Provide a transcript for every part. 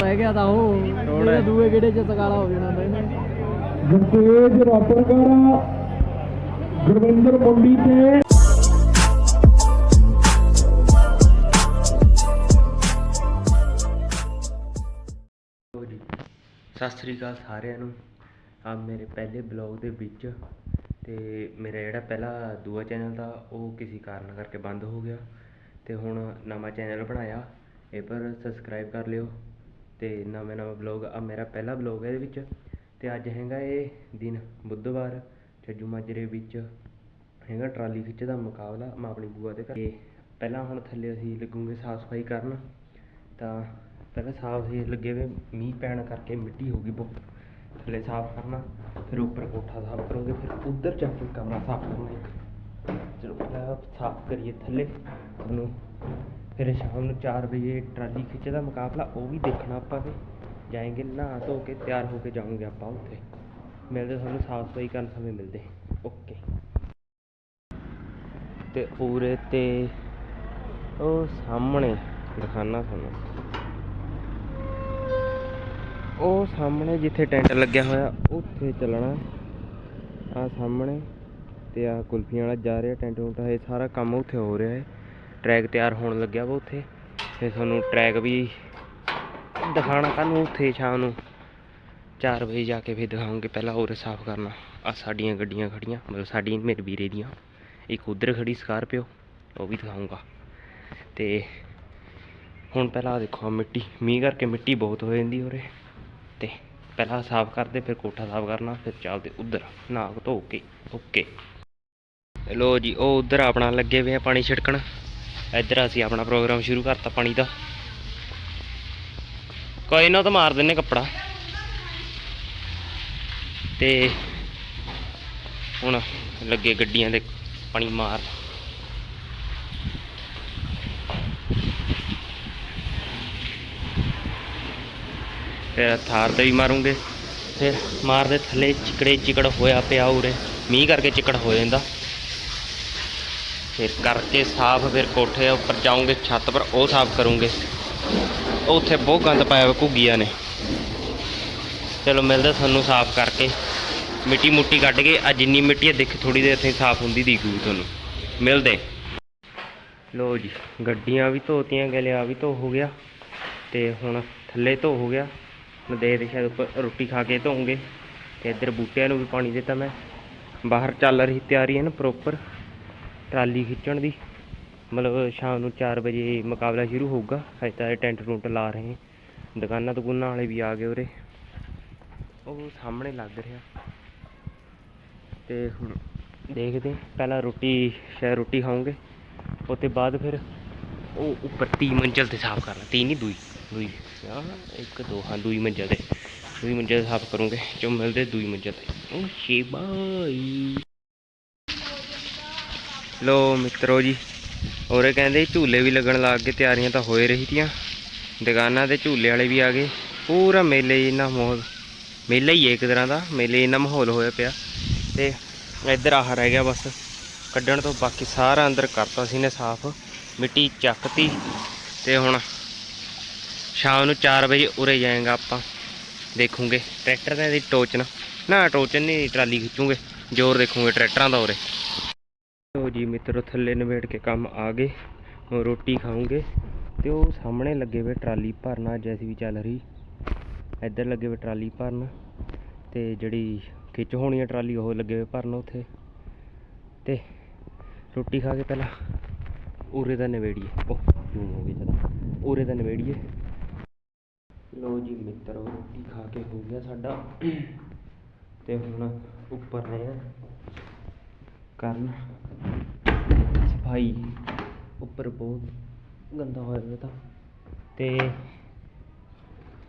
ਰਹਿ ਗਿਆ ਤਾਂ ਉਹ ਇਹਦੇ ਦੂਏ ਗੇੜੇ ਚ ਸਕਾਲਾ ਹੋ ਜਾਣਾ ਤਾਂ ਇਹਨੇ ਗੁਰਤੇਜ ਰਾਪਰਗੜ ਗੁਰਵਿੰਦਰ ਮੁੰਡੀ ਤੇ ਲੋ ਜੀ ਸਤਿ ਸ੍ਰੀ ਅਕਾਲ ਸਾਰਿਆਂ ਨੂੰ। ਆ ਮੇਰੇ ਪਹਿਲੇ ਬਲੌਗ ਦੇ ਵਿੱਚ ਤੇ ਮੇਰਾ ਜਿਹੜਾ ਪਹਿਲਾ ਦੂਆ ਚੈਨਲ ਦਾ ਉਹ ਕਿਸੇ ਕਾਰਨ ਕਰਕੇ ਬੰਦ ਹੋ ਗਿਆ। ਅਤੇ ਹੁਣ ਨਵਾਂ ਚੈਨਲ ਬਣਾਇਆ, ਇਹ ਪਰ ਸਬਸਕ੍ਰਾਈਬ ਕਰ ਲਿਓ ਅਤੇ ਨਵੇਂ ਨਵਾਂ ਬਲੌਗ ਆ ਮੇਰਾ ਪਹਿਲਾ ਬਲੌਗ ਹੈ ਇਹਦੇ ਵਿੱਚ ਅਤੇ ਅੱਜ ਹੈਗਾ ਇਹ ਦਿਨ ਬੁੱਧਵਾਰ ਜੱਜੂ ਮਾਜਰੇ ਵਿੱਚ ਹੈਗਾ ਟਰਾਲੀ ਖਿੱਚ ਦਾ ਮੁਕਾਬਲਾ, ਮੈਂ ਆਪਣੀ ਬੂਆ ਦੇ ਘਰ। ਪਹਿਲਾਂ ਹੁਣ ਥੱਲੇ ਅਸੀਂ ਲੱਗੂਗੇ ਸਾਫ਼ ਸਫ਼ਾਈ ਕਰਨ, ਤਾਂ ਪਹਿਲਾਂ ਸਾਫ਼ ਸਫ਼ਾਈ ਲੱਗੇ ਵੇ ਮੀਂਹ ਪੈਣ ਕਰਕੇ ਮਿੱਟੀ ਹੋ ਗਈ ਬਹੁਤ। ਥੱਲੇ ਸਾਫ਼ ਕਰਨਾ, ਫਿਰ ਉੱਪਰ ਕੋਠਾ ਸਾਫ਼ ਕਰੋਗੇ, ਫਿਰ ਉੱਧਰ ਜਾ ਕੇ ਕਮਰਾ ਸਾਫ਼ ਕਰਨਾ ਇੱਕ। ਚਲੋ ਪਹਿਲਾਂ ਸਾਫ਼ ਕਰੀਏ ਥੱਲੇ। ਤੁਹਾਨੂੰ ਫਿਰ ਸ਼ਾਮ ਨੂੰ 4 ਵਜੇ ਟਰਾਲੀ ਖਿੱਚ ਦਾ ਮੁਕਾਬਲਾ, ਉਹ ਵੀ ਦੇਖਣਾ ਆਪਾਂ ਵੀ ਜਾਏਂਗੇ ਨਹਾ ਧੋ ਕੇ, ਤਿਆਰ ਹੋ ਕੇ ਜਾਵਾਂਗੇ ਆਪਾਂ ਉੱਥੇ। ਮਿਲਦੇ ਤੁਹਾਨੂੰ ਸਾਫ਼ ਸਫ਼ਾਈ ਕਰਨ ਸਮੇਂ ਮਿਲਦੇ। ਓਕੇ। ਤੇ ਉਰੇ ਤੇ ਉਹ ਸਾਹਮਣੇ ਦਿਖਾਣਾ ਤੁਹਾਨੂੰ। ਉਹ ਸਾਹਮਣੇ ਜਿੱਥੇ ਟੈਂਟ ਲੱਗਿਆ ਹੋਇਆ, ਉੱਥੇ ਚੱਲਣਾ। ਆ ਸਾਹਮਣੇ। ਤੇ ਆ ਕੁਲਫੀਆਂ ਵਾਲਾ ਜਾ ਰਿਹਾ, ਟੈਂਟ ਟੂੰਟ, ਇਹ ਸਾਰਾ ਕੰਮ ਉੱਥੇ ਹੋ ਰਿਹਾ ਹੈ। ਟਰੈਕ ਤਿਆਰ ਹੋਣ ਲੱਗਿਆ ਵਾ ਉੱਥੇ। ਤੇ ਤੁਹਾਨੂੰ ਟਰੈਕ ਵੀ ਦਿਖਾਣਾ ਕੱਲ੍ਹ ਨੂੰ ਉੱਥੇ ਸ਼ਾਮ ਨੂੰ। 4 ਵਜੇ ਜਾ ਕੇ ਫਿਰ ਦਿਖਾਉਂਗੇ ਪਹਿਲਾਂ ਉਰੇ ਸਾਫ਼ ਕਰਨਾ। ਆ ਸਾਡੀਆਂ ਗੱਡੀਆਂ ਖੜੀਆਂ, ਮਤਲਬ ਸਾਡੀਆਂ ਮੇਰੇ ਵੀਰੇ ਦੀਆਂ। ਇੱਕ ਉਧਰ ਖੜੀ ਸਕਾਰਪੀਓ, ਉਹ ਵੀ ਦਿਖਾਉਂਗਾ ਤੇ ਹੁਣ ਪਹਿਲਾਂ ਦੇਖੋ ਮਿੱਟੀ, ਮੀਂਹ ਕਰਕੇ ਮਿੱਟੀ ਬਹੁਤ ਹੋ ਜਾਂਦੀ ਉਰੇ। ਤੇ ਪਹਿਲਾਂ ਸਾਫ਼ ਕਰਦੇ, ਫਿਰ ਕੋਠਾ ਸਾਫ਼ ਕਰਨਾ, ਫਿਰ ਚੱਲਦੇ ਉਧਰ, ਨਾਗ ਧੋ ਕੇ, ਓਕੇ। ਲੋ ਜੀ, ਉਹ ਉਧਰ ਆਪਣਾ ਲੱਗੇ ਹੋਏ ਆ ਪਾਣੀ ਛਿੜਕਣ। ਇੱਧਰ ਅਸੀਂ ਆਪਣਾ ਪ੍ਰੋਗਰਾਮ ਸ਼ੁਰੂ ਕਰਤਾ ਪਾਣੀ ਦਾ। ਕੋਈ ਨਾ ਤਾਂ ਮਾਰ ਦਿੰਨੇ ਕੱਪੜਾ। ਤੇ ਹੁਣ ਲੱਗੇ ਗੱਡੀਆਂ ਦੇ ਪਾਣੀ ਮਾਰ। ਫਿਰ ਥਾਰ ਤੇ ਵੀ ਮਾਰੂੰਗੇ। ਫਿਰ ਮਾਰਦੇ ਥੱਲੇ ਚਿਕੜੇ ਚਿਕੜ ਹੋਇਆ ਪਿਆ ਉਰੇ। ਮੀਂਹ ਕਰਕੇ ਚਿਕੜ ਹੋ ਜਾਂਦਾ। ਫਿਰ ਕਰਕੇ ਸਾਫ਼ ਫਿਰ ਕੋਠੇ ਉੱਪਰ ਜਾਉਂਗੇ ਛੱਤ ਪਰ ਉਹ ਸਾਫ਼ ਕਰੂੰਗੇ। ਉਹ ਉੱਥੇ ਬਹੁਤ ਗੰਦ ਪਾਇਆ ਵਾ ਘੁੱਗੀਆਂ ਨੇ। ਚਲੋ ਮਿਲਦਾ ਤੁਹਾਨੂੰ ਸਾਫ਼ ਕਰਕੇ। ਮਿੱਟੀ ਮੁੱਟੀ ਕੱਢ ਕੇ ਆ ਜਿੰਨੀ ਮਿੱਟੀ ਹੈ, ਦੇਖ ਥੋੜੀ ਦੇਰ ਇੱਥੇ ਸਾਫ਼ ਹੁੰਦੀ ਦਿਖੂਗੀ ਤੁਹਾਨੂੰ। ਮਿਲਦੇ। ਲੋ ਜੀ, ਗੱਡੀਆਂ ਵੀ ਧੋਤੀਆਂ, ਗਲਿਆ ਵੀ ਧੋ ਹੋ ਗਿਆ। ਤੇ ਹੁਣ ਥੱਲੇ ਧੋ ਹੋ ਗਿਆ। ਮੈਂ ਦੇਖਦੇ ਸ਼ਾਇਦ ਉੱਪਰ ਰੋਟੀ ਖਾ ਕੇ ਧੋਉਂਗੇ ਤੇ ਇੱਧਰ ਬੂਟਿਆਂ ਨੂੰ ਵੀ ਪਾਣੀ ਦਿੱਤਾ ਮੈਂ। ਬਾਹਰ ਚੱਲ ਰਹੀ ਤਿਆਰੀ ਹੈ ਨਾ ਪ੍ਰੋਪਰ ਟਰਾਲੀ ਖਿੱਚਣ ਦੀ। ਮਤਲਬ ਸ਼ਾਮ ਨੂੰ 4 ਵਜੇ ਮੁਕਾਬਲਾ ਸ਼ੁਰੂ ਹੋਊਗਾ। ਹਜੇ ਤਾਂ ਟੈਂਟ ਟੁੰਟ ਲਾ ਰਹੇ ਦੁਕਾਨਾਂ ਦੁਕਾਨਾਂ ਵਾਲੇ ਵੀ ਆ ਗਏ ਉਰੇ। ਉਹ ਸਾਹਮਣੇ ਲੱਗ ਰਿਹਾ। ਤੇ ਹੁਣ ਦੇਖਦੇ ਪਹਿਲਾਂ ਰੋਟੀ, ਸ਼ਾਇਦ ਰੋਟੀ ਖਾਵਾਂਗੇ ਤੋਂ ਬਾਅਦ ਫਿਰ ਉਹ ਉੱਪਰ ਤੀ ਮੰਜ਼ਲ ਤੇ ਸਾਫ਼ ਕਰਨਾ। ਤੀ ਨਹੀਂ, ਦੂਈ ਦੂਈ। ਆ ਇੱਕ, ਦੋ, ਹਾਂ, ਦੂਈ ਮੰਜ਼ਲ ਤੇ। ਦੂਈ ਮੰਜ਼ਲ ਤੇ ਸਾਫ਼ ਕਰੂੰਗੇ। ਜੋ ਮਿਲਦੇ ਦੂਈ ਮੰਜ਼ਲ ਤੇ। ਉਹ ਸ਼ੇਬਾਈ। ਲੋ ਮਿੱਤਰੋ ਜੀ ਔਰੇ ਕਹਿੰਦੇ ਝੂਲੇ ਵੀ ਲੱਗਣ ਲੱਗ ਗਏ, ਤਿਆਰੀਆਂ ਤਾਂ ਹੋਏ ਰਹੀ ਤੀਆਂ। ਦੁਕਾਨਾਂ ਤੇ ਝੂਲੇ ਵਾਲੇ ਵੀ ਆ ਗਏ। ਪੂਰਾ ਮੇਲੇ ਜਿੰਨਾ ਮਾਹੌਲ, ਮੇਲਾ ਹੀ ਹੈ ਇੱਕ ਤਰ੍ਹਾਂ ਦਾ, ਮੇਲੇ ਜਿੰਨਾ ਮਾਹੌਲ ਹੋਇਆ ਪਿਆ। ਤੇ ਇੱਧਰ ਆਹ ਰਹਿ ਗਿਆ ਬਸ, ਕੱਢਣ ਤੋਂ ਬਾਕੀ ਸਾਰਾ ਅੰਦਰ ਕਰਤਾ ਸੀ ਨੇ ਸਾਫ਼। ਮਿੱਟੀ ਚੱਕਤੀ ਤੇ ਹੁਣ ਸ਼ਾਮ ਨੂੰ 4 ਵਜੇ ਉਰੇ ਜਾਏਗਾ ਆਪਾਂ। ਦੇਖੂਗੇ, ਟਰੈਕਟਰ ਦੇ ਦੀ ਟੋਚਨ, ਨਾ ਟੋਚਨ ਨਹੀਂ, ਟਰਾਲੀ ਖਿੱਚੂਗੇ। ਜ਼ੋਰ ਦੇਖੂਗੇ ਟਰੈਕਟਰਾਂ ਦਾ ਉਰੇ। ਲੋ ਜੀ ਮਿੱਤਰੋ, ਥੱਲੇ ਨਵੇੜ ਕੇ ਕੰਮ ਆ ਗਏ। ਹੁਣ ਰੋਟੀ ਖਾਉਂਗੇ ਤੇ ਉਹ ਸਾਹਮਣੇ ਲੱਗੇ ਹੋਏ ਟਰਾਲੀ ਭਰਨਾ ਜੈਸੀ ਵੀ ਚੱਲ ਰਹੀ। ਇੱਧਰ ਲੱਗੇ ਹੋਏ ਟਰਾਲੀ ਭਰਨ ਤੇ ਜਿਹੜੀ ਖਿੱਚ ਹੋਣੀ ਹੈ ਟਰਾਲੀ, ਉਹ ਲੱਗੇ ਹੋਏ ਭਰਨ ਉੱਥੇ। ਤੇ ਰੋਟੀ ਖਾ ਕੇ ਪਹਿਲਾਂ ਉਰੇ ਦਾ ਨਵੇੜੀਏ ਉਹ ਜੂਮ ਹੋ ਗਈ ਜਰਾ। ਉਰੇ ਦਾ ਨਵੇੜੀਏ ਲੋ ਜੀ ਮਿੱਤਰੋ, ਰੋਟੀ ਖਾ ਕੇ ਹੋ ਗਿਆ ਸਾਡਾ। ਤੇ ਹੁਣ ਉੱਪਰ ਰਹੇ ਆ। ਕਰਨ। ਸਫ਼ਾਈ ਉੱਪਰ ਬਹੁਤ ਗੰਦਾ ਹੋਇਆ ਹੋਇਆ ਤਾਂ। ਤੇ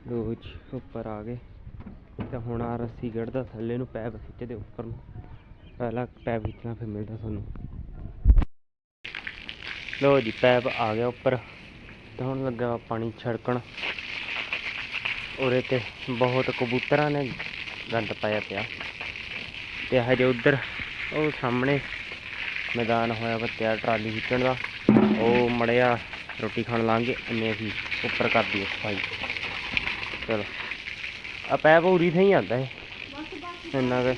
ਰੋਜ਼ ਉੱਪਰ ਆ ਗਏ। ਤੇ ਹੁਣ ਆ ਰੱਸੀ ਗੜਦਾ ਥੱਲੇ ਨੂੰ, ਪੈਪ ਖਿੱਚਦੇ ਉੱਪਰ ਨੂੰ। ਪਹਿਲਾਂ ਪੈਪ ਖਿੱਚਣਾ, ਫਿਰ ਮਿਲਦਾ ਤੁਹਾਨੂੰ। ਲੋ ਜੀ, ਪੈਪ ਆ ਗਿਆ ਉੱਪਰ। ਤੇ ਹੁਣ ਲੱਗਾ ਪਾਣੀ ਛੜਕਣ। ਉਰੇ ਤੇ ਬਹੁਤ ਕਬੂਤਰਾਂ ਨੇ ਗੰਦ ਪਾਇਆ ਪਿਆ। ਤੇ ਹਜੇ ਉਧਰ ਉਹ ਸਾਹਮਣੇ ਮੈਦਾਨ ਹੋਇਆ ਵਾ ਤਿਆਰ ਟਰਾਲੀ ਖਿੱਚਣ ਦਾ। ਉਹ ਮੜਿਆ ਰੋਟੀ ਖਾਣ ਲਾਂਗੇ ਇੰਨੇ ਅਸੀਂ ਉੱਪਰ ਕਰ ਦਈਏ ਸਫ਼ਾਈ ਚਲੋ। ਆ ਪੈ ਪੂਰੀ ਥਈ ਆਂਦਾ ਹੈ ਇੰਨਾ ਕੁ।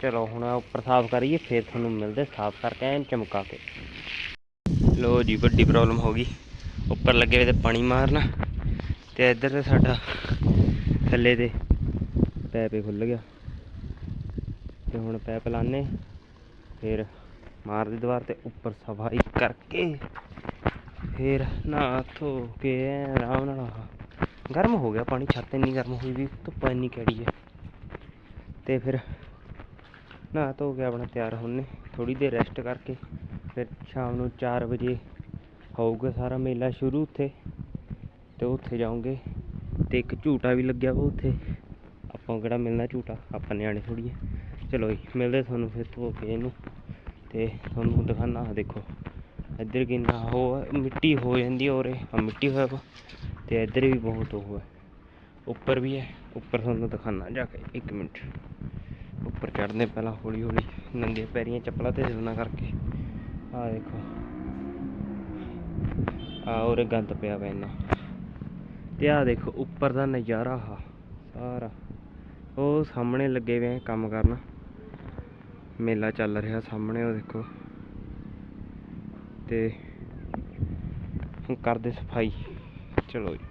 ਚਲੋ ਹੁਣ ਉੱਪਰ ਸਾਫ਼ ਕਰੀਏ, ਫਿਰ ਤੁਹਾਨੂੰ ਮਿਲਦੇ ਸਾਫ਼ ਕਰਕੇ ਐਨ ਚਮਕਾ ਕੇ। ਲੋ ਜੀ, ਵੱਡੀ ਪ੍ਰੋਬਲਮ ਹੋ ਗਈ। ਉੱਪਰ ਲੱਗੇ ਹੋਏ ਤੇ ਪਾਣੀ ਮਾਰਨਾ। ਤੇ ਇੱਧਰ ਤੇ ਸਾਡਾ ਥੱਲੇ ਤੇ ਪੈਪ ਹੀ ਖੁੱਲ ਗਿਆ। ਤੇ ਹੁਣ ਪੈਪ ਲਾਣੇ ਫਿਰ ਮਾਰ ਦੀ ਦੀਵਾਰ ਤੇ ਉੱਪਰ ਸਫ਼ਾਈ ਕਰਕੇ ਫਿਰ ਨਹਾ ਧੋ ਕੇ ਆਰਾਮ ਨਾਲ ਆਹ ਗਰਮ ਹੋ ਗਿਆ, ਪਾਣੀ ਛੱਤ ਇੰਨੀ ਗਰਮ ਹੋਈ ਵੀ ਧੁੱਪ ਇੰਨੀ ਕੜੀ ਹੈ। ਤੇ ਫਿਰ ਨਹਾ ਧੋ ਕੇ ਆਪਣਾ ਤਿਆਰ ਹੁੰਨੇ ਥੋੜੀ ਦੇਰ ਰੈਸਟ ਕਰਕੇ ਫਿਰ ਸ਼ਾਮ ਨੂੰ 4 ਵਜੇ ਹੋਊਗਾ ਸਾਰਾ ਮੇਲਾ ਸ਼ੁਰੂ ਉੱਥੇ ਤੇ ਉੱਥੇ ਜਾਓਗੇ ਤੇ ਇੱਕ ਝੂਟਾ ਵੀ ਲੱਗਿਆ ਵਾ ਉੱਥੇ। ਆਪਾਂ ਕਿਹੜਾ ਮਿਲਣਾ ਝੂਟਾ? ਆਪਾਂ ਨਿਆਣੇ ਥੋੜੀ ਹੈ। ਚਲੋ ਜੀ, ਮਿਲਦੇ ਤੁਹਾਨੂੰ ਫਿਰ ਧੋ ਕੇ ਇਹਨੂੰ ਤੇ ਤੁਹਾਨੂੰ ਦਿਖਾਣਾ ਆਹ ਦੇਖੋ। ਇੱਧਰ ਕਿੰਨਾ ਉਹ ਮਿੱਟੀ ਹੋ ਜਾਂਦੀ ਔਰ ਇਹ ਮਿੱਟੀ ਹੋਇਆ ਵਾ, ਤੇ ਇੱਧਰ ਵੀ ਬਹੁਤ ਉਹ ਹੈ ਉੱਪਰ ਵੀ ਹੈ, ਉੱਪਰ ਤੁਹਾਨੂੰ ਦਿਖਾਣਾ ਜਾ ਕੇ 1 ਮਿੰਟ। ਉੱਪਰ ਚੜ੍ਹਦੇ ਪਹਿਲਾਂ ਹੌਲੀ ਹੌਲੀ ਨੰਗੇ ਪੈਰੀਆਂ ਚੱਪਲਾਂ ਤੇ ਚੱਲਣਾ ਕਰਕੇ। ਆਹ ਦੇਖੋ। ਆਹ ਉਰੇ ਗੰਦ ਪਿਆ ਵਾ ਇੰਨਾ। ਤੇ ਆਹ ਦੇਖੋ, ਉੱਪਰ ਦਾ ਨਜ਼ਾਰਾ ਆ ਸਾਰਾ। ਉਹ ਸਾਹਮਣੇ ਲੱਗੇ ਹੋਏ ਕੰਮ ਕਰਨਾ। ਮੇਲਾ ਚੱਲ ਰਿਹਾ ਸਾਹਮਣੇ, ਉਹ ਦੇਖੋ। ਤੇ ਹੁਣ ਕਰਦੇ ਸਫ਼ਾਈ। ਚਲੋ ਜੀ।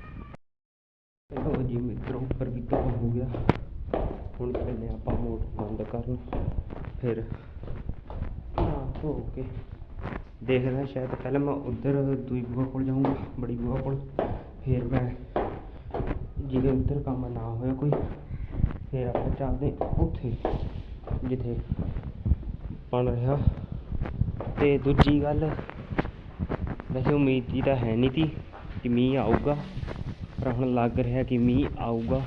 ਚਲੋ ਜੀ ਮਿੱਤਰੋ, ਉੱਪਰ ਵੀ ਕੰਮ ਹੋ ਗਿਆ। ਹੁਣ ਪਹਿਲੇ ਆਪਾਂ ਮੋਟਰ ਬੰਦ ਕਰਨ। ਫਿਰ ਨਹਾ ਧੋ ਕੇ ਦੇਖਦਾ ਸ਼ਾਇਦ ਪਹਿਲਾਂ ਮੈਂ ਉੱਧਰ ਦੂਈ ਬੂਆ ਕੋਲ ਜਾਊਂਗਾ, ਬੜੀ ਬੂਆ ਕੋਲ। ਫਿਰ ਮੈਂ ਜਿਹਦੇ ਉੱਧਰ ਕੰਮ ਨਾ ਹੋਇਆ ਕੋਈ, ਫਿਰ ਆਪਾਂ ਚੱਲਦੇ ਉੱਥੇ, ਜਿੱਥੇ ਬਣ ਰਿਹਾ ਤੇ ਦੂਜੀ ਗੱਲ, ਵੈਸੇ ਉਮੀਦ ਜੀ ਤਾਂ ਹੈ ਨਹੀਂ ਤੀ ਕਿ ਮੀਂਹ ਆਊਗਾ, ਪਰ ਹੁਣ ਲੱਗ ਰਿਹਾ ਕਿ ਮੀਂਹ ਆਊਗਾ।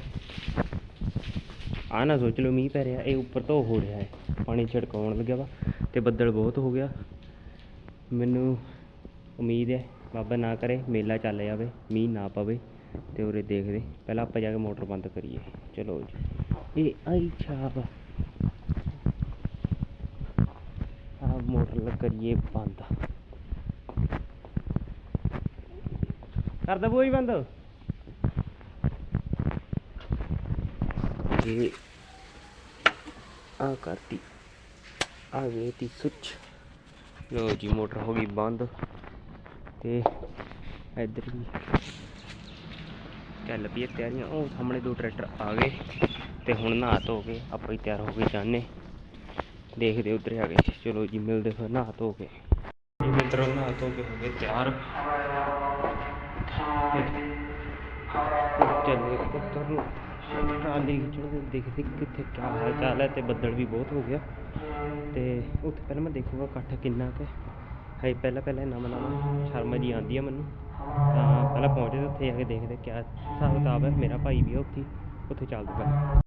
ਆ ਨਾ ਸੋਚ ਲਓ, ਮੀਂਹ ਪੈ ਰਿਹਾ, ਇਹ ਉੱਪਰ ਤੋਂ ਹੋ ਰਿਹਾ ਹੈ। ਪਾਣੀ ਛਿੜਕਾਉਣ ਲੱਗਿਆ ਵਾ ਤੇ ਬੱਦਲ ਬਹੁਤ ਹੋ ਗਿਆ। ਮੈਨੂੰ ਉਮੀਦ ਹੈ ਬਾਬਾ ਨਾ ਕਰੇ, ਮੇਲਾ ਚੱਲ ਜਾਵੇ ਮੀਂਹ ਨਾ ਪਵੇ ਤੇ ਉਰੇ ਦੇਖਦੇ। ਪਹਿਲਾਂ ਆਪਾਂ ਜਾ ਕੇ ਮੋਟਰ ਬੰਦ ਕਰੀਏ। ਚਲੋ ਜੀ। ਇਹ ਆਈ ਛਾਪ ਆ ਮੋਟਰ ਕਰੀਏ ਬੰਦ। ਕਰ ਦੇ ਬੋਈ ਬੰਦ। ਇਹ ਆ ਕਰਤੀ। ਆ ਗਈ ਤੀ ਸੁੱਚ। ਲੋ ਜੀ, ਮੋਟਰ ਹੋ ਗਈ ਬੰਦ। ਤੇ ਇੱਧਰ ਵੀ ਚੱਲ ਪਈ ਤਿਆਰੀਆਂ। ਉਹ ਸਾਹਮਣੇ ਦੋ ਟਰੈਕਟਰ ਆ ਗਏ ਤੇ ਹੁਣ ਨਹਾ ਧੋ ਕੇ ਆਪਾਂ ਹੀ ਤਿਆਰ ਹੋ ਕੇ ਜਾਣੇ। ਦੇਖਦੇ ਉਧਰ ਆ ਗਏ ਚਲੋ ਜੀ ਮਿਲਦੇ ਫਿਰ, ਨਹਾ ਧੋ ਕੇ। ਮਿੱਤਰੋ, ਨਹਾ ਧੋ ਕੇ ਹੋ ਗਏ ਤਿਆਰ। ਚੱਲੇ ਉੱਤਰ ਨੂੰ। ਟਰਾਲੀ ਖਿੱਚਣ ਦੇਖਦੇ ਕਿੱਥੇ ਕਿਆ ਹਾਲ ਚਾਲ ਹੈ ਤੇ ਬੱਦਲ ਵੀ ਬਹੁਤ ਹੋ ਗਿਆ। ਤੇ ਉੱਥੇ ਪਹਿਲਾਂ ਮੈਂ ਦੇਖੂਗਾ ਇਕੱਠ ਕਿੰਨਾ ਕੁ ਹੈ। ਪਹਿਲਾਂ ਪਹਿਲਾਂ ਨਵਾਂ ਨਵਾਂ ਸ਼ਰਮ ਜੀ ਆਉਂਦੀ ਆ ਮੈਨੂੰ। ਤਾਂ ਪਹਿਲਾਂ ਪਹੁੰਚਦੇ, ਉੱਥੇ ਜਾ ਕੇ ਦੇਖਦੇ ਕਿਆ ਹਿਸਾਬ ਕਿਤਾਬ ਹੈ। ਮੇਰਾ ਭਾਈ ਵੀ ਆ ਉੱਥੇ ਉੱਥੇ ਚੱਲਦੇ ਪਹਿਲਾਂ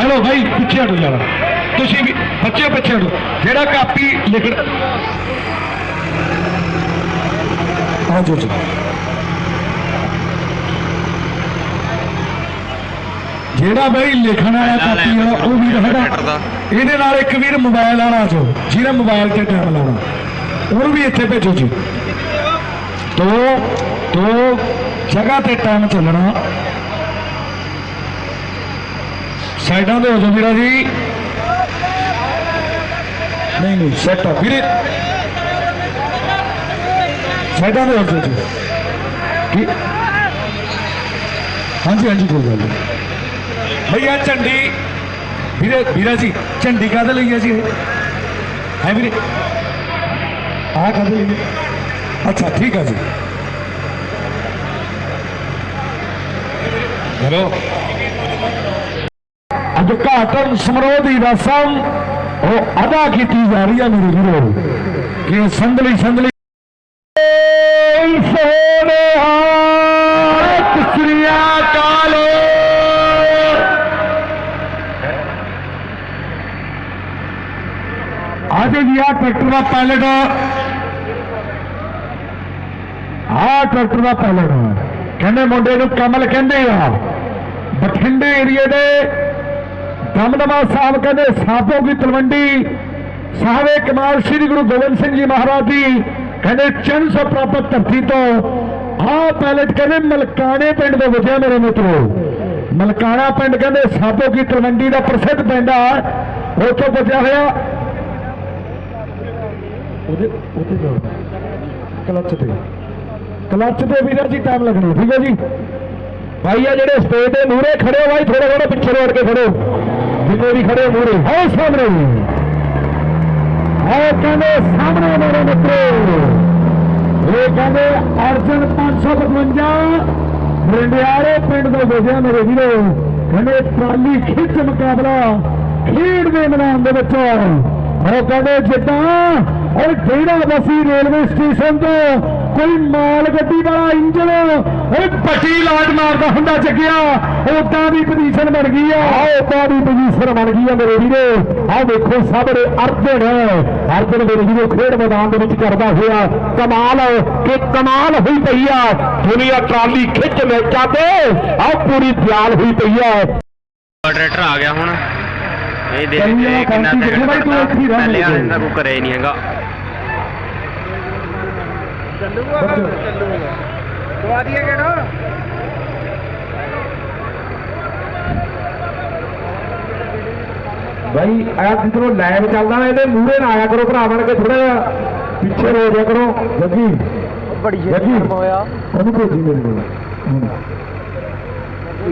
ਹੈਲੋ ਭਾਈ ਪਿੱਛੇ ਹਟੋ ਜਰਾ ਤੁਸੀਂ ਵੀ ਬੱਚੇ ਪਿੱਛੇ ਹਟੋ ਜਿਹੜਾ ਕਾਪੀ ਲਿਖਣ ਆ ਜੋ ਜਿਹੜਾ ਬਈ ਲਿਖਣ ਵਾਲਾ ਕਾਪੀ ਵਾਲਾ ਉਹ ਵੀਰ ਹੈਗਾ ਇਹਦੇ ਨਾਲ ਇੱਕ ਵੀਰ ਮੋਬਾਈਲ ਵਾਲਾ ਜੋ ਜਿਹਨੇ ਮੋਬਾਈਲ ਤੇ ਟਾਈਮ ਲਾਉਣਾ ਉਹਨੂੰ ਵੀ ਇੱਥੇ ਭੇਜੋ ਜੀ ਦੋ ਦੋ ਜਗ੍ਹਾ ਤੇ ਟਾਈਮ ਚੱਲਣਾ ਸਾਈਡਾਂ ਦੇ ਹੋ ਜਾਓ ਵੀਰਾ ਜੀ ਨਹੀਂ ਨਹੀਂ ਸੈਟ ਆ ਵੀਰੇ ਸਾਈਡਾਂ ਦੇ ਹੋ ਜਾਓ ਜੀ ਕੀ ਹਾਂਜੀ ਹਾਂਜੀ ਕੋਈ ਗੱਲ ਨਹੀਂ ਭਈਆ ਝੰਡੀ ਵੀਰੇ ਵੀਰਾ ਜੀ ਝੰਡੀ ਕਾਹਦੇ ਲਈ ਹੈ ਜੀ ਇਹ ਹੈ ਵੀਰੇ ਆਹ ਕਾਹਦੇ ਲਈ ਹੈ ਅੱਛਾ ਠੀਕ ਹੈ ਜੀ ਹੈਲੋ ਅੱਜ ਘਾਟਨ ਸਮਾਰੋਹ ਦੀ ਰਸਮ ਉਹ ਅਦਾ ਕੀਤੀ ਜਾ ਰਹੀ ਹੈ ਮੇਰੇ ਵੀਰੋ। ਕਿ ਸੰਦਲੀ ਸੰਦਲੀ ਅੱਜ ਜੀ ਆ ਟਰੈਕਟਰ ਦਾ ਪਾਇਲਟ ਆ। ਟਰੈਕਟਰ ਦਾ ਪਾਇਲਟ ਕਹਿੰਦੇ ਮੁੰਡੇ ਨੂੰ ਕਮਲ ਕਹਿੰਦੇ ਆ। ਬਠਿੰਡੇ ਏਰੀਏ ਦੇ ਦਮਦਮਾ ਸਾਹਿਬ ਕਹਿੰਦੇ, ਸਾਬੋ ਕੀ ਤਲਵੰਡੀ। ਸਾਹਵੇ ਕਮਾਲ ਸ੍ਰੀ ਗੁਰੂ ਗੋਬਿੰਦ ਸਿੰਘ ਜੀ ਮਹਾਰਾਜ ਜੀ ਕਹਿੰਦੇ ਚੰਨ ਸੋ ਪ੍ਰਾਪਤ ਧਰਤੀ ਤੋਂ ਆਹ ਪੈਲਟ ਕਹਿੰਦੇ, ਮਲਕਾਣੇ ਪਿੰਡ ਦੇ ਵਜਿਆ ਮੇਰੇ ਮਿੱਤਰੋ। ਮਲਕਾਣਾ ਪਿੰਡ ਕਹਿੰਦੇ, ਸਾਬੋ ਕੀ ਤਲਵੰਡੀ ਦਾ ਪ੍ਰਸਿੱਧ ਪਿੰਡ ਆ। ਉੱਥੋਂ ਬਚਿਆ ਹੋਇਆ। ਉਹਦੇ ਉਹਦੇ ਜਾਓ। ਕਲੱਚ ਤੇ। ਕਲੱਚ ਤੇ ਵੀਰਾਂ ਜੀ ਟਾਈਮ ਲੱਗਣਾ। ਠੀਕ ਹੈ ਜੀ? ਭਾਈ ਆ ਜਿਹੜੇ ਸਟੇਜ ਦੇ ਮੂਹਰੇ ਖੜੇ ਹੋ, ਭਾਈ ਥੋੜਾ ਥੋੜਾ ਪਿੱਛੇ ਰੋੜ ਕੇ ਖੜੋ। ਜਿੰਨੇ ਵੀ ਖੜੇ ਮੂਹਰੇ ਆਓ ਸਾਹਮਣੇ। ਆਓ ਕਹਿੰਦੇ ਸਾਹਮਣੇ ਮੇਰੇ ਮਿੱਤਰੋ। ਇਹ ਕਹਿੰਦੇ ਅਰਜਨ 555 ਰੰਡਿਆਰੇ ਪਿੰਡ ਦੇ ਵਜਿਆ ਮੇਰੇ ਵੀਰੋ, ਕਹਿੰਦੇ ਟਰਾਲੀ ਖਿੱਚ ਮੁਕਾਬਲਾ ਖੇਡ ਦੇ ਮੈਦਾਨ ਦੇ ਵਿੱਚ। ਉਹ ਕਹਿੰਦੇ ਜਿੱਦਾਂ, ਉਹ ਡੇਰਾ ਬਸੀ ਰੇਲਵੇ ਸਟੇਸ਼ਨ ਤੋਂ ਕੋਈ ਮਾਲ ਗੱਡੀ ਵਾਲਾ ਇੰਜਣ ਉਹ ਪੱਟੀ ਲਾਟ ਮਾਰਦਾ ਹੁੰਦਾ ਚੱਕਿਆ ਉਦਾਂ ਦੀ ਪੋਜੀਸ਼ਨ ਬਣ ਗਈ ਆ। ਉਦਾਂ ਦੀ ਪੋਜੀਸ਼ਨ ਬਣ ਗਈ ਆ ਮੇਰੇ ਵੀਰੋ। ਆਹ ਦੇਖੋ ਸਾਹਮਣੇ ਅਰਜਨ। ਅਰਜਨ ਮੇਰੇ ਵੀਰੋ ਖੇਡ ਮੈਦਾਨ ਦੇ ਵਿੱਚ ਕਰਦਾ ਹੋਇਆ। ਕਮਾਲ ਕਿ ਕਮਾਲ ਹੋਈ ਪਈ ਆ। ਦੁਨੀਆ ਟਰਾਲੀ ਖਿੱਚ ਮੈਚਾਂ ਤੇ ਆਹ ਪੂਰੀ ਤਿਆਰ ਹੋਈ ਪਈ ਆ। ਟਰੈਕਟਰ ਆ ਗਿਆ ਹੁਣ। ਇਹ ਦੇਖ ਕੇ ਕਿੰਨਾ ਕੰਤੀ ਤੇਲ ਦੇਖੋ ਬਾਈ, ਤੂੰ ਕਰਦਾ। ਇੱਥੇ ਹੀ ਭਾਈ ਆ ਜਿੱਧਰੋਂ ਲਾਈਵ ਚੱਲਦਾ ਇਹਦੇ ਮੂਹਰੇ ਨਾ ਆਇਆ ਕਰੋ ਭਰਾ ਬਣ ਕੇ ਥੋੜਾ ਜਿਹਾ ਪਿੱਛੇ ਹੋ ਜਾ ਕਰੋ। ਜੱਗੀ ਬੜੀ ਜੱਗੀ ਹੋਇਆ। ਉਹਨੂੰ ਭੇਜੀ ਮੇਰੇ ਕੋਲ।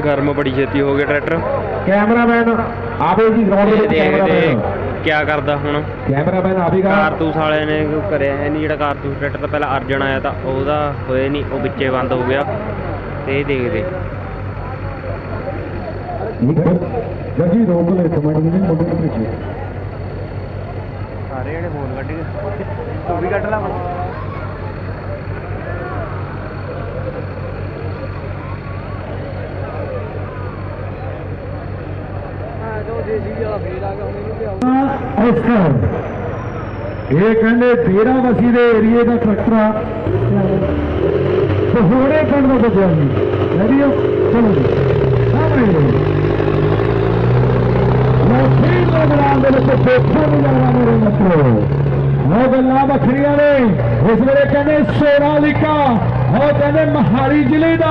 ਗਰਮ ਬੜੀ ਛੇਤੀ ਹੋ ਗਿਆ ਟਰੈਕਟਰ। ਕੈਮਰਾਮੈਨ ਆਵੇ ਜੀ ਗਰਾਊਂਡ ਦੇ ਵਿੱਚ ਕੈਮਰਾਮੈਨ। ਕਿਆ ਕਰਦਾ ਹੁਣ? ਕੈਮਰਾਮੈਨ ਆਵੇਗਾ ਕਾਰਤੂਸ ਵਾਲੇ ਨੇ ਕੋਈ ਕਰਿਆ ਹੈ ਨਹੀਂ ਜਿਹੜਾ ਕਾਰਤੂਸ ਟਰੈਕਟਰ ਤਾਂ ਪਹਿਲਾਂ ਅਰਜਨ ਆਇਆ ਤਾਂ ਉਹਦਾ ਹੋਇਆ ਨਹੀਂ ਉਹ ਵਿੱਚੇ ਬੰਦ ਹੋ ਗਿਆ। ਤੇ ਇਹ ਦੇਖਦੇ। ਜੱਗੀ ਰੋਕ ਲੈ ਕਮੈਂਟ ਨਹੀਂ ਮੁੰਡੇ ਨੂੰ ਭੇਜੀ ਸਾਰੇ ਜਿਹੜੇ ਫੋਨ ਕੱਢ ਤੂੰ ਵੀ ਕੱਢ ਲਾ ਹਾਂ ਜੋ ਦੇਸੀ ਵਾਲਾ ਫੇਰ ਆ ਗਿਆ ਹੁਣ ਇਹਨੂੰ ਲਿਆਓ ਅਸਰ ਇਹ ਕਹਿੰਦੇ ਡੇਰਾ ਵਸੀ ਦੇ ਏਰੀਏ ਦਾ ਟਰੈਕਟਰ ਆ ਪਹੋੜੇ ਪਿੰਡ ਦਾ ਬਚਿਆ ਜੀ ਰੈਡੀ ਹੋ ਚਲੋ ਜੀ ਸਾਹਮਣੇ ਮੈਂ ਫੇਰ ਮੈਦਾਨ ਦੇ ਵਿੱਚ ਦੇਖੋ ਨਹੀਂ ਲੱਗਦਾ ਮੇਰੇ ਮਿੱਤਰੋ ਉਹ ਗੱਲਾਂ ਵੱਖਰੀਆਂ ਨੇ ਇਸ ਵੇਲੇ ਕਹਿੰਦੇ ਸੋਨਾਲੀਕਾ ਉਹ ਕਹਿੰਦੇ ਮਹਾਲੀ ਜ਼ਿਲ੍ਹੇ ਦਾ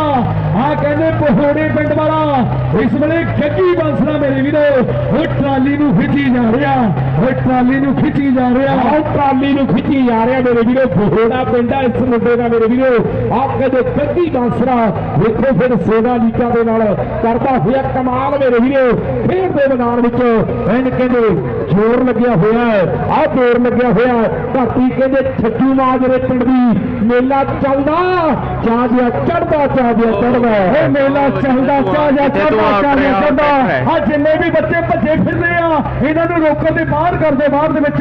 ਆ ਕਹਿੰਦੇ ਪਹੋੜੇ ਪਿੰਡ ਵਾਲਾ ਇਸ ਵੇਲੇ ਗੱਗੀ ਬੰਸਲਾ ਮੇਰੇ ਵੀਰੋ, ਉਹ ਟਰਾਲੀ ਨੂੰ ਖਿੱਚੀ ਜਾ ਰਿਹਾ, ਉਹ ਟਰਾਲੀ ਨੂੰ ਖਿੱਚੀ ਜਾ ਰਿਹਾ। ਉਹ ਟਰਾਲੀ ਨੂੰ ਖਿੱਚੀ ਜਾ ਰਿਹਾ ਮੇਰੇ ਵੀਰੋ ਪਹੋੜਾ ਪਿੰਡ ਆ, ਇਸ ਮੁੰਡੇ ਦਾ ਮੇਰੇ ਵੀਰੋ। ਆ ਕਹਿੰਦੇ ਗੱਗੀ ਬੰਸਲਾ ਵੇਖੋ ਫਿਰ ਸੋਨਾਲੀਕਾ ਦੇ ਨਾਲ ਕਰਦਾ ਹੋਇਆ ਕਮਾਲ ਮੇਰੇ ਵੀਰੋ ਖੇਡ ਦੇ ਮੈਦਾਨ ਵਿੱਚ ਐਨ ਕਹਿੰਦੇ ਜ਼ੋਰ ਲੱਗਿਆ ਹੋਇਆ ਹੈ। ਆਹ ਜ਼ੋਰ ਲੱਗਿਆ ਹੋਇਆ। ਧਰਤੀ ਕਹਿੰਦੇ ਛੱਜੂ ਮਾਜਰੇ ਪਿੰਡ ਦੀ। ਮੇਲਾ ਚੱਲਦਾ ਚਾਹ ਜਿਆ ਚੜਦਾ ਚਾਹ ਜਿਆ ਚੜਦਾ ਇਹ ਮੇਲਾ ਚੱਲਦਾ ਚਾਹ ਜਿਆ ਚੜਦਾ ਚਾਹ ਜਿਆ ਚੜਦਾ। ਆ ਜਿੰਨੇ ਵੀ ਬੱਚੇ ਭੱਜੇ ਫਿਰਦੇ ਆ ਇਹਨਾਂ ਨੂੰ ਰੋਕਣ ਦੇ ਬਾਹਰ ਕਰਦੇ ਬਾਹਰ ਦੇ ਵਿੱਚ।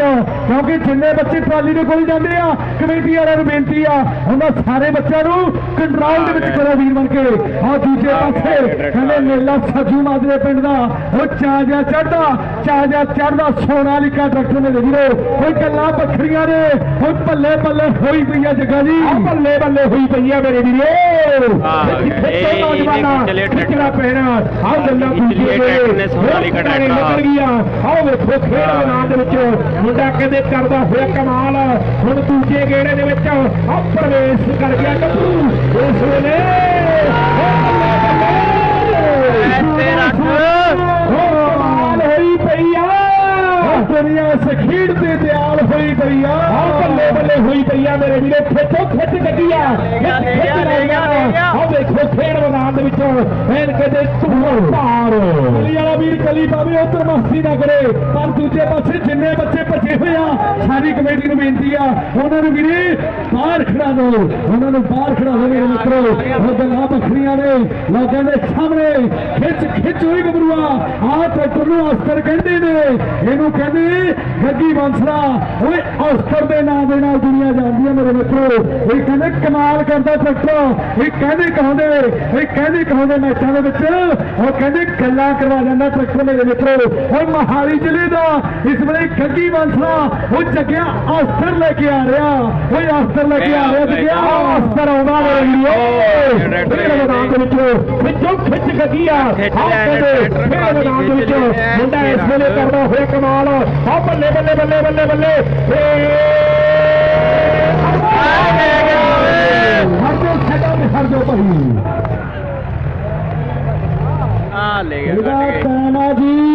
ਕਿਉਂਕਿ ਜਿੰਨੇ ਬੱਚੇ ਟਰਾਲੀ ਦੇ ਕੋਲ ਜਾਂਦੇ ਆ ਕਮੇਟੀ ਵਾਲਿਆਂ ਨੂੰ ਬੇਨਤੀ ਆ ਉਹਨਾਂ ਸਾਰੇ ਬੱਚਿਆਂ ਨੂੰ ਕੰਟਰੋਲ ਦੇ ਵਿੱਚ ਕਰੋ ਵੀਰ ਬਣ ਕੇ। ਆ ਦੂਜੇ ਪਾਸੇ। ਕਹਿੰਦੇ ਮੇਲਾ ਸੱਜੂ ਮਾਜਰੇ ਪਿੰਡ ਦਾ। ਉਹ ਚਾਹ ਜਿਆ ਚੜਦਾ ਚਾਹ ਜਿਆ ਚੜਦਾ ਸੋਨਾਲੀਕਾ ਡਾਕਟਰ ਨੇ ਵੀਰੋ। ਕੋਈ ਗੱਲਾਂ ਵੱਖਰੀਆਂ ਨੇ। ਉਹ ਬੱਲੇ ਬੱਲੇ ਹੋਈ ਪਈ ਆ ਜੱਗਾ ਜੀ। ਆ ਬੱਲੇ ਹੋਈ ਪਈ ਆ ਮੇਰੇ ਵੀਰੋ। ਇਹ- ਇਹ ਨੌਜਵਾਨਾਂ ਗੱਲਾਂ ਇਹ ਨੇ ਸੋਨਾਲੀਕਾ। ਨਿਕਲ ਵੇਖੋ ਖੇਡ ਮੈਦਾਨ ਦੇ ਵਿੱਚ। ਮੁੰਡਾ ਕਹਿੰਦੇ ਕਰਦਾ ਹੋਇਆ ਕਮਾਲ। ਹੁਣ ਦੂਜੇ ਗੇੜੇ ਦੇ ਵਿੱਚ ਆ ਪ੍ਰਵੇਸ਼ ਕਰ ਗਿਆ ਗੱਭਰੂ ਇਸ ਵੇਲੇ ਬੱਲੇ ਬੱਲੇ ਹੋਈ ਆ ਮੇਰੇ ਵੀਰੇ ਖਿੱਚੋ ਖਿੱਚ ਗੱਡੀ ਆ ਵੇਖੋ ਖੇਡ ਮੈਦਾਨ ਦੇ ਵਿੱਚ ਐਨ ਕਹਿੰਦੇ ਧੂੜ ਪਾਰ। ਕਲੀ ਵਾਲਾ ਵੀਰ ਕਲੀ ਪਾਵੇ ਉਧਰ ਮਸਤੀ ਨਾ ਕਰੇ ਪਰ ਦੂਜੇ ਪਾਸੇ ਜਿੰਨੇ ਬੱਚੇ ਭੱਜੇ ਹੋਏ ਆ ਸਾਰੀ ਕਮੇਟੀ ਨੂੰ ਬੇਨਤੀ ਆ ਉਹਨਾਂ ਨੂੰ ਵੀਰੇ ਬਾਹਰ ਖੜਾ ਦੋ। ਉਹਨਾਂ ਨੂੰ ਬਾਹਰ ਖੜਾ ਦੋ ਮੇਰੇ ਮਿੱਤਰੋ। ਉਹ ਗੱਲਾਂ ਵੱਖਰੀਆਂ ਨੇ ਲੋਕਾਂ ਦੇ ਸਾਹਮਣੇ। ਖਿੱਚ ਖਿੱਚ ਹੋਈ ਗਬਰੂਆ ਆਹ ਟਰੈਕਟਰ ਨੂੰ ਅਸਤਰ ਕਹਿੰਦੇ ਨੇ। ਇਹਨੂੰ ਕਹਿੰਦੇ ਗੱਗੀ ਬੰਸਲਾ ਓਏ ਅਸਤਰ ਦੇ ਨਾਂ ਦੇ ਨਾਲ ਦੁਨੀਆ ਜਾਣਦੀ ਹੈ ਮੇਰੇ ਮਿੱਤਰੋ। ਇਹ ਕਹਿੰਦੇ ਕਮਾਲ ਕਰਦਾ ਟਰੈਕਟਰ ਇਹ ਕਹਿੰਦੇ ਕਹਾਉਂਦੇ ਇਹ ਕਹਿੰਦੇ ਕਹਾਉਂਦੇ ਮੈਚਾਂ ਦੇ ਵਿੱਚ। ਉਹ ਕਹਿੰਦੇ ਗੱਲਾਂ ਕਰਵਾ ਜਾਂਦਾ ਟਰੈਕਟਰ ਮੇਰੇ ਮਿੱਤਰੋ। ਉਹ ਮਹਾਲੀ ਜ਼ਿਲ੍ਹੇ ਦਾ ਇਸ ਵੇਲੇ ਗੱਗੀ ਬੰਸਲਾ ਉਹ ਜੱਗਿਆ ਅਸਤਰ ਲੈ ਕੇ ਆ ਰਿਹਾ। ਉਹ ਅਸਤਰ ਲੈ ਕੇ ਆ ਰਿਹਾ ਜੱਗਿਆ ਅਸਤਰ ਆਉਂਦਾ ਮੇਰੇ ਵੀਰੋ ਮੇਰੇ ਮੈਦਾਨ ਦੇ ਵਿੱਚੋਂ ਵਿੱਚੋਂ ਖਿੱਚ ਗੱਗੀ ਆ। ਖਿੱਚ ਆਹ ਲਿਆ ਕਹਿੰਦੇ ਟਰੈਕਟਰ ਮੇਰੇ ਕਾਫੀ ਮੈਦਾਨ ਦੇ ਖਿੱਚ ਵਿੱਚੋਂ ਲਿਆ। ਮੁੰਡਾ ਇਸ ਵੇਲੇ ਕਰਦਾ ਹੋਇਆ ਕਮਾਲ। ਆ ਬੱਲੇ ਬੱਲੇ ਬੱਲੇ ਬੱਲੇ ਬੱਲੇ ਹਰ ਜੋ ਛੱਡਾ ਤੇ ਹਰ ਜੋ ਭਾਈ ਆ ਲੈ ਗਿਆ ਕੱਟ ਟਾਈਮ